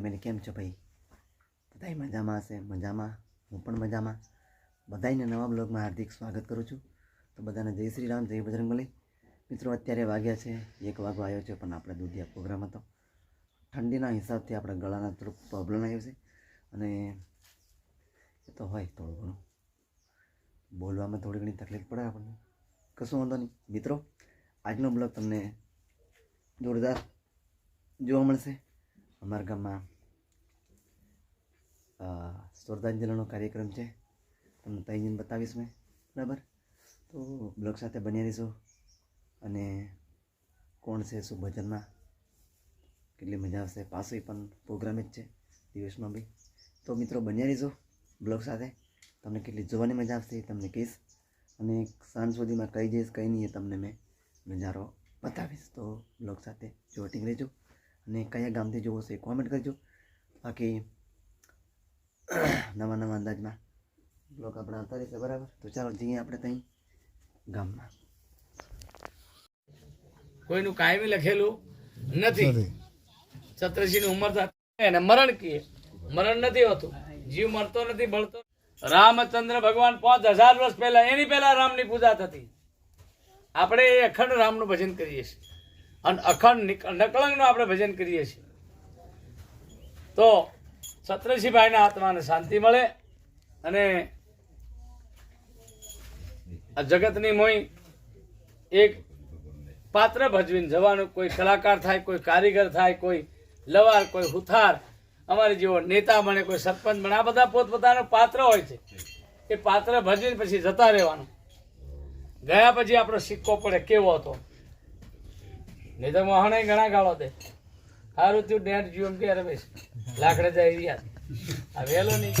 Family કેમ છો ભાઈ? બધાય મજામાં હશે? મજામાં? હું પણ મજામાં. બધાયને નવા બ્લોગમાં હાર્દિક સ્વાગત કરું છું. તો બધાને જય શ્રી રામ, જય બજરંગબલી મિત્રો, અત્યારે વાગ્યા છે, એક વાગો આવ્યો છે, પણ આપણે દૂધિયા પ્રોગ્રામ હતો. ઠંડીના હિસાબથી આપણા ગળાના થોડુંક પ્રોબ્લેમ આવ્યો છે. અને એ તો હોય થોડું ઘણું. બોલવામાં થોડી ઘણી તકલીફ પડે આપણને. કશું વાંધો નહીં. મિત્રો, આજનો બ્લોગ તમને જોરદાર જોવા મળશે. અમારા ગામમાં શ્રદ્ધાંજલિનો કાર્યક્રમ છે. તમને ત્યાં જઈને બતાવીશ મેં. બરાબર? તો બ્લોગ સાથે બન્યા રહીશું. અને કોણ છે શું ભજનમાં? કેટલી મજા આવશે? પાસે પણ પ્રોગ્રામ જ છે દિવસમાં બી. તો મિત્રો બન્યા રહીશું બ્લોગ સાથે. તમને કેટલી જોવાની મજા આવશે એ તમને કહીશ. અને સાંજ સુધીમાં કઈ જઈશ, કઈ નહીં એ તમને મેં નજારો બતાવીશ. તો બ્લોગ સાથે જોટિંગ રહેજો. અને કયા ગામથી જોવો છે એ કોમેન્ટ કરજો. બાકી નવા નવા અંદાજમાં. બ્લોગ આપણે આવતા રહેશે બરાબર? તો ચાલો જઈએ આપણે ત્યાં ગામમાં. કોઈનું કાયમી લખેલું નથી. છત્રીસી ની ઉંમર એને મરણ કીએ. મરણ નથી હોતું. જીવ મરતો નથી બળતો રામચંદ્ર ભગવાન પાંચ હજાર વર્ષ પહેલા એની પહેલા રામની પૂજા થતી. આપણે એ અખંડ રામનું ભજન કરીએ છીએ. અને અખંડ નકળંગનું આપણે ભજન કરીએ છીએ. તો છત્રસીભાઈના આત્માને શાંતિ મળે અને આ જગતની મોઈ એક પાત્ર ભજવીને જવાનું, કોઈ કલાકાર થાય, કોઈ કારીગર થાય, કોઈ લવાર, કોઈ હુથાર, અમારે જેવો નેતા બને, કોઈ સરપંચ બને, આ બધા પોતપોતાનું પાત્ર હોય છે. એ પાત્ર ભજવીને પછી જતા રહેવાનું. ગયા પછી આપણો સિક્કો પડે કેવો હતો? નહીં તો મોહણે ઘણા ગાળો દે. સારું તું ડેટ જીવમ કે રમેશ. લાકડે જાય રહ્યા આ વહેલો નહીં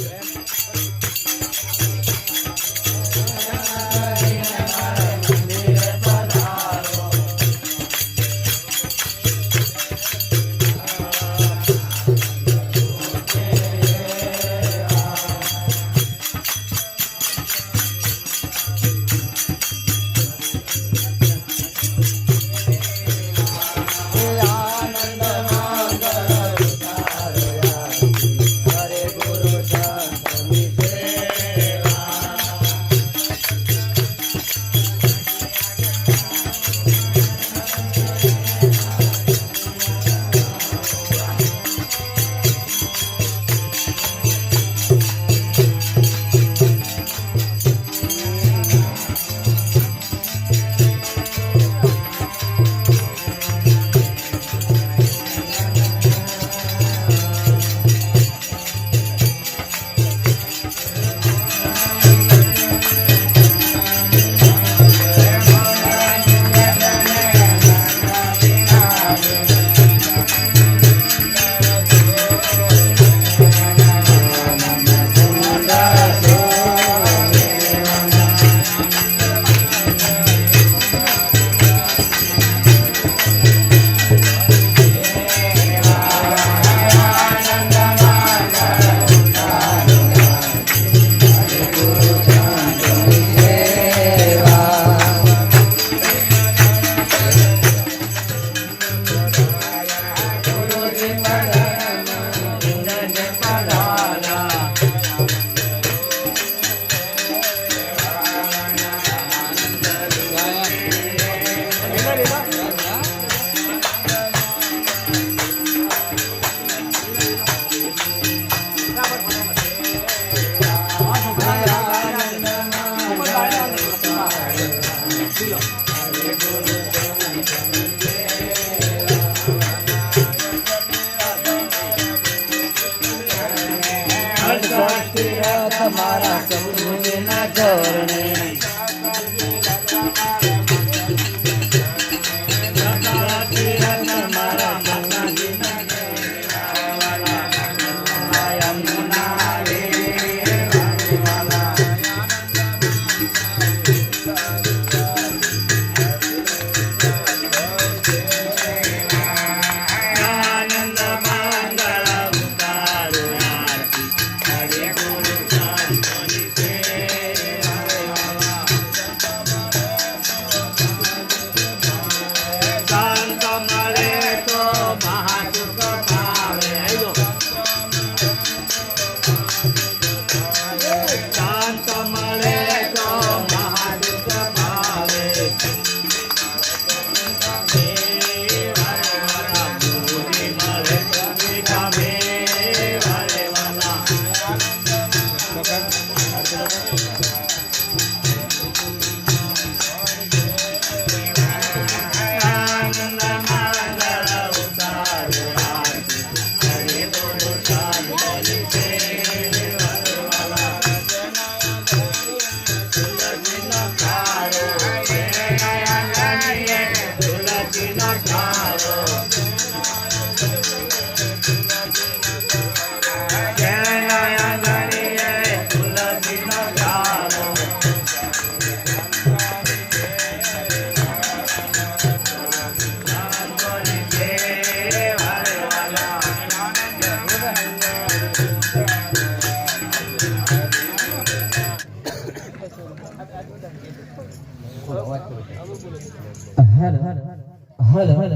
هلا هلا هلا هلا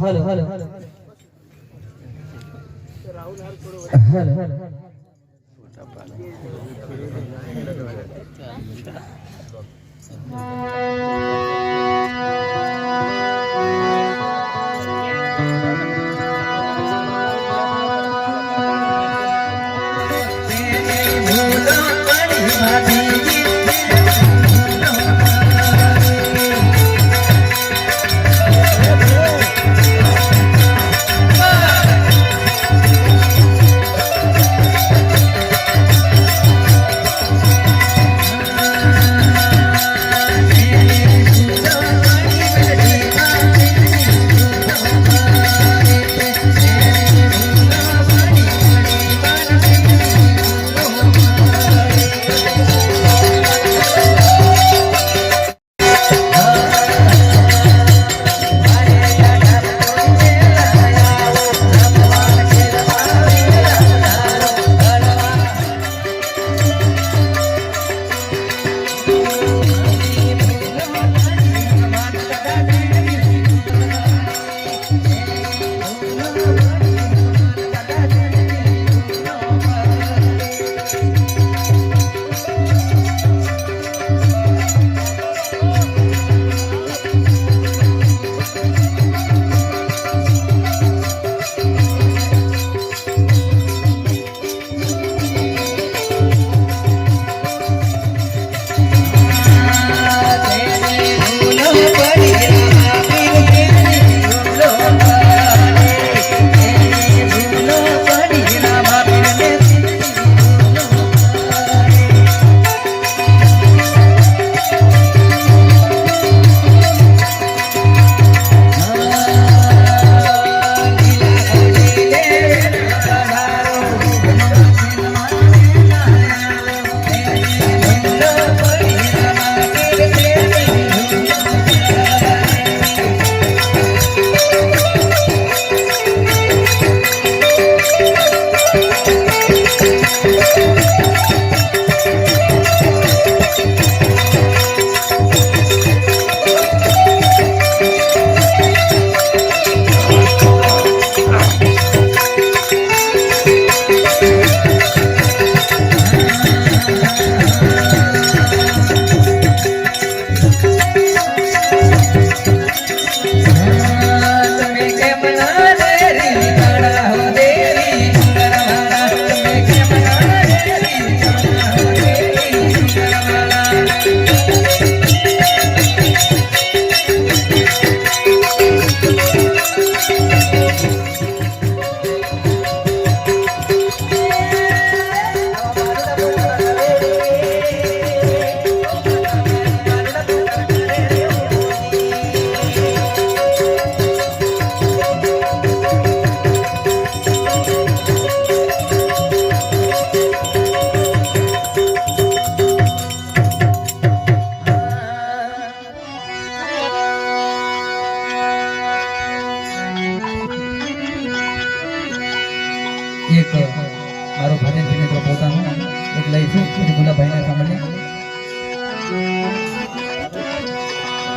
هلا هلا هلا هلا એક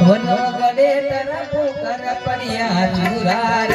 વનો ગડે તરફ કર પડિયા ચુરાર